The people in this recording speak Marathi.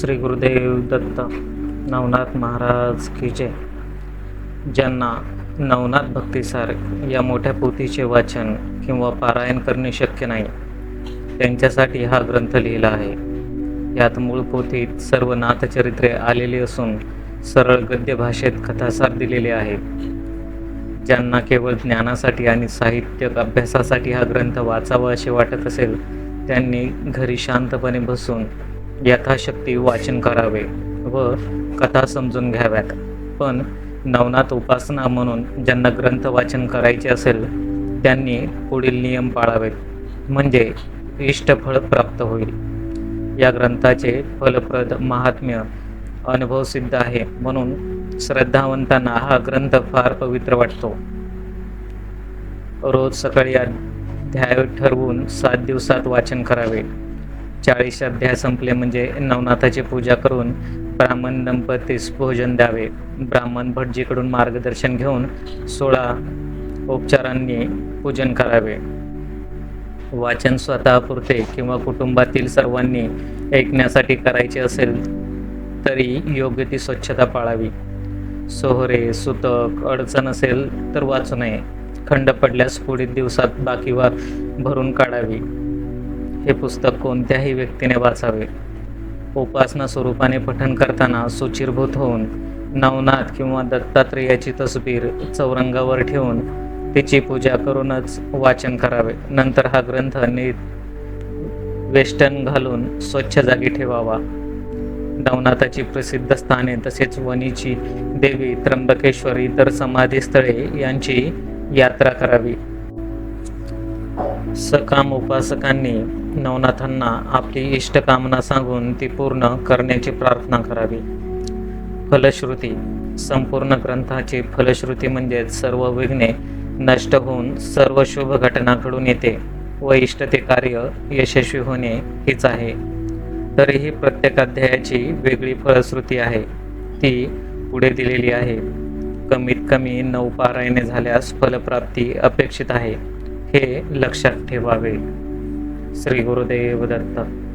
श्री गुरुदेव दत्त नवनाथ महाराज की जय. ज्यांना नवनाथ भक्तीसार या मोठ्या पोथीचे वाचन किंवा पारायण करणे शक्य नाही त्यांच्यासाठी हा ग्रंथ लिहिला आहे. यात मूळ पोथीत सर्व नाथचरित्रे आलेली असून सरळ गद्य भाषेत कथासार दिलेले आहेत ज्यांना केवळ ज्ञानासाठी आणि साहित्य अभ्यासासाठी हा ग्रंथ वाचावा असे वाटत असेल त्यांनी घरी शांतपणे बसून यथाशक्ती वाचन करावे व कथा समजून घ्याव्यात. पण नवनाथ उपासना म्हणून ज्यांना ग्रंथ वाचन करायचे असेल त्यांनी पुढील नियम पाळावेत. म्हणजे इष्टफळ प्राप्त होईल. या ग्रंथाचे फलप्रद महात्म्य अनुभव सिद्ध आहे म्हणून श्रद्धावंतांना हा ग्रंथ फार पवित्र वाटतो. रोज सकाळी अध्याय ठरवून सात दिवसात वाचन करावे. चाळीस अध्याय संपले म्हणजे नवनाथाची पूजा करून ब्राह्मण दंपतीस भोजन द्यावे. ब्राह्मण भटजीकडून मार्गदर्शन घेऊन सोळा उपचारांनी पूजन करावे. वाचन स्वतःपुरते किंवा कुटुंबातील सर्वांनी ऐकण्यासाठी करायचे असेल तरी योग्य ती स्वच्छता पाळावी. सोहरे सुतक अडचण असेल तर वाचू नये. खंड पडल्यास पुढील दिवसात बाकी भरून काढावी. हे पुस्तक कोणत्याही व्यक्तीने वाचावे. उपासना स्वरूपाने पठण करताना सुचिरभूत होऊन नवनाथ किंवा दत्तात्रेयाची तसबीर चौरंगावर ठेवून तिची पूजा करूनच वाचन करावे. नंतर हा ग्रंथ नीट वेष्टन घालून स्वच्छ जागी ठेवावा. नवनाथाची प्रसिद्ध स्थाने तसेच वनीची देवी त्र्यंबकेश्वर इतर समाधीस्थळे यांची यात्रा करावी. सकाम उपासकांनी नवनाथांना आपली इष्टकामना सांगून ती पूर्ण करण्याची प्रार्थना करावी. फलश्रुती. संपूर्ण ग्रंथाची फलश्रुती म्हणजे सर्व विघ्ने नष्ट होऊन सर्व शुभ घटना घडून येते. व इष्ट ते कार्य यशस्वी होणे हीच आहे. तरीही प्रत्येक अध्यायाची वेगळी फलश्रुती आहे. ती पुढे दिलेली आहे. कमीत कमी नऊ पारायणे झाल्यास फलप्राप्ती अपेक्षित आहे. हे लक्षात ठेवावे. श्री गुरुदेव दत्त.